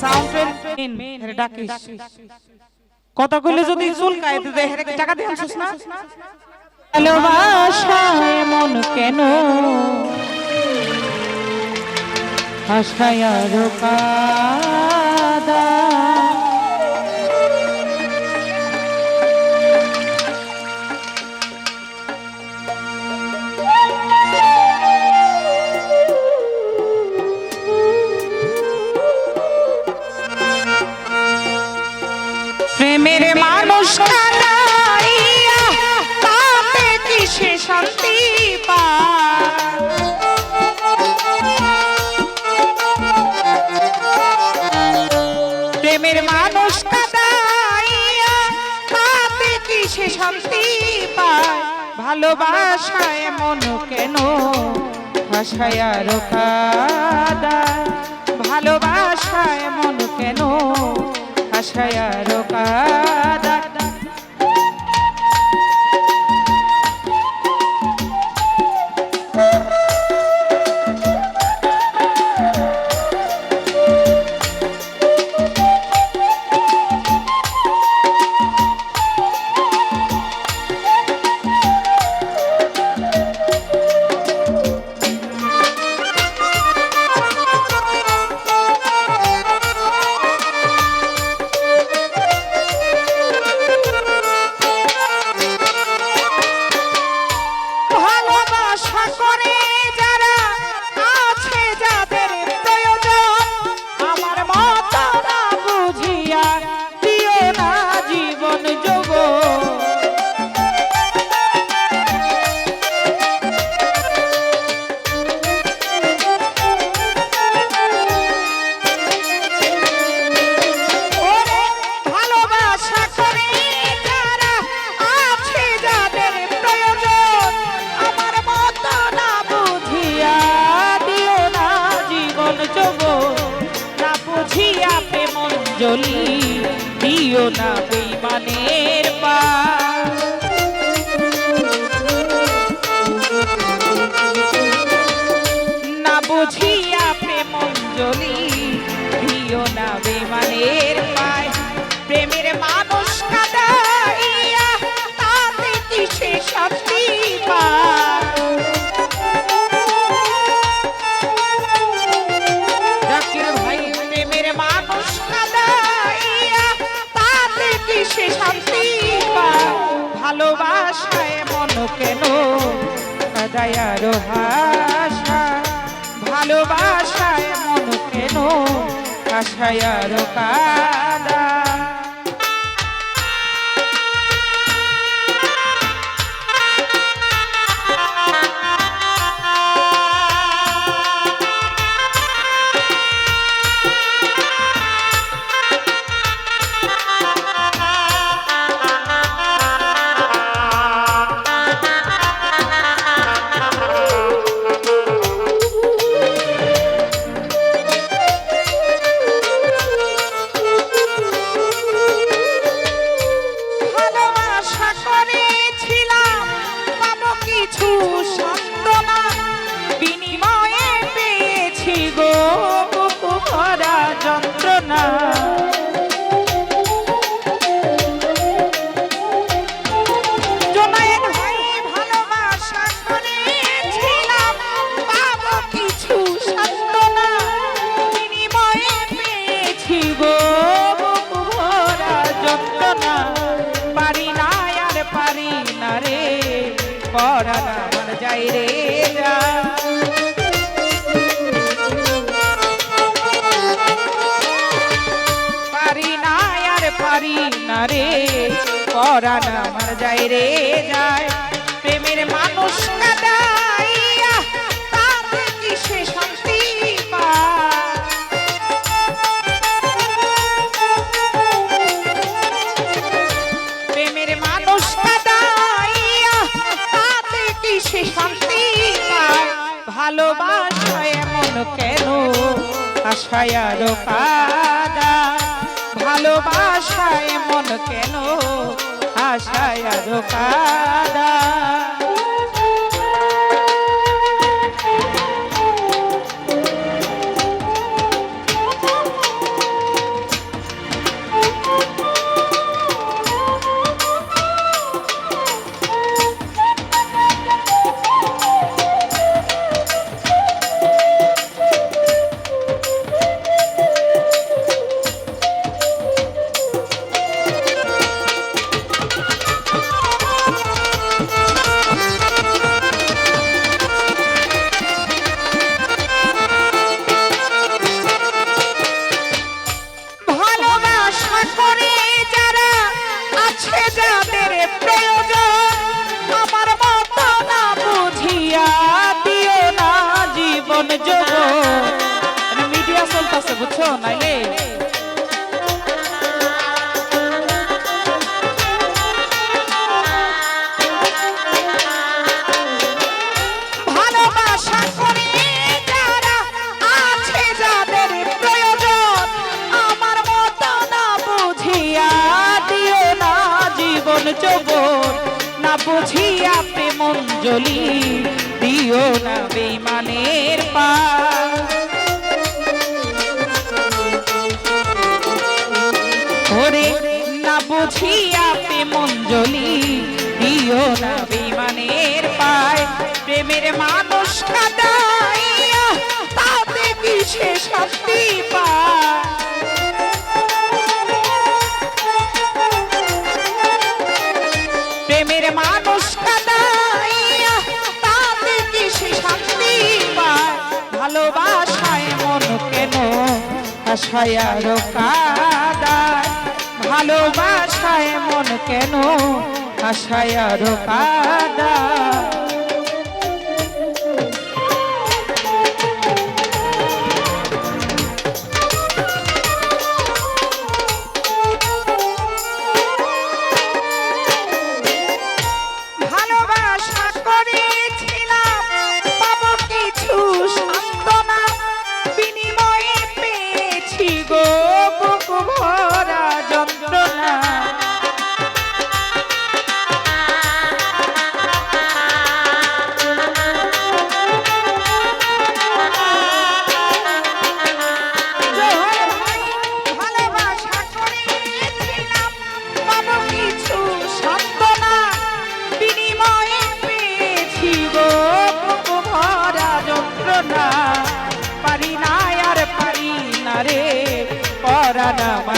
সাউন্ডের মেন হেরে ডাকিস। কথা কইলে যদি চুলকায় দিতে হেরে টাকা দিয়ে আনছিস না? ভালোবাসায় মন কেন? আশায় আরও শান্তি পায়। প্রেমের মানুষ কাটাইয়া তাতে কি সে শান্তি পায়? ভালোবাসায় মন কেন ভাষায় আরও কাদা? ভালোবাসায় মন কেন ভাষায় আরও অঞ্জলি দিও না বেইমানের পা না বুঝিয়া প্রেম জলি দিও না বেমানের আরও হাসা ভালোবাসায় মন কেন? আশায়ার কাদা। যাই রে যা। পারি না আর পারি না রে, পরাণ আমার যায় রে যায়। প্রেমের মানুষ কাদাইয়া আশায় আরও কাদা ভালোবাসায় মন কেন আশায় কাদা জীবন যৌবন না বুঝিয়া প্রেমঞ্জলি দিও না বেমানের পা না বিমানের পায়, প্রেমের মানুষ কাদাইয়া তাতে কিসে শান্তি পায়? প্রেমের মানুষ কাদাইয়া কেন আশায় আরও ভালোবাসায় মন কেন আশায় আরও কাদায়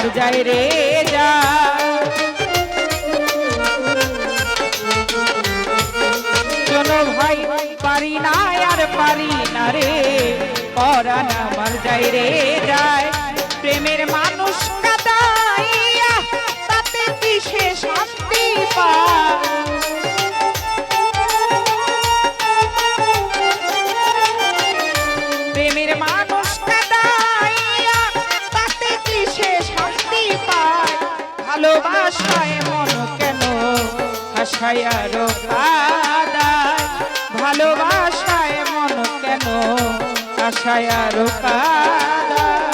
পরাণ যায় রে যা। চলো ভাই, পারি না আর পারি না রে, পরাণ আমার যাই রে ভালোবাসায় মন কেন? আশায় আরও কাদায় ভালোবাসায় মন কেন? আশায় আরও কাদায়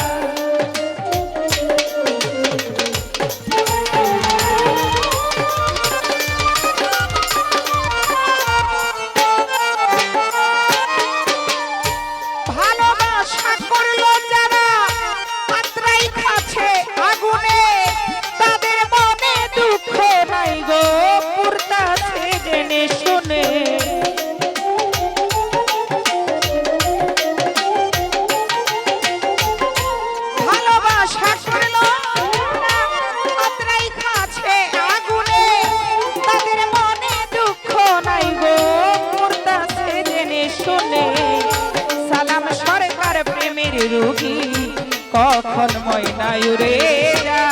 কখন ময়নায়ুরে যা।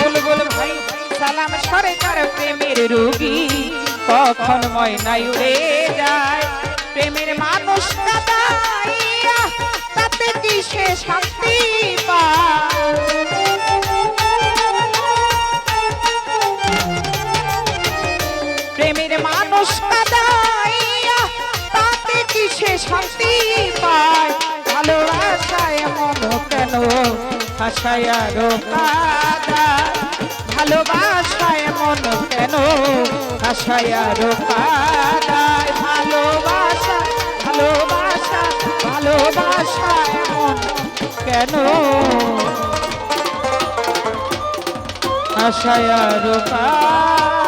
বুলবুল ভাই, সালাম সরকার প্রেমের রোগী? কখন ময়নায়ুরে যায়? প্রেমের মানুষ তাতে কিসে শান্তি পায়? কেন আশায় আরও কাদায় ভালোবাসায় মন কেন? আশায় আরও কাদায় ভালোবাসা ভালোবাসা, ভালোবাসায় মন কেন? আশায় আরও কাদায়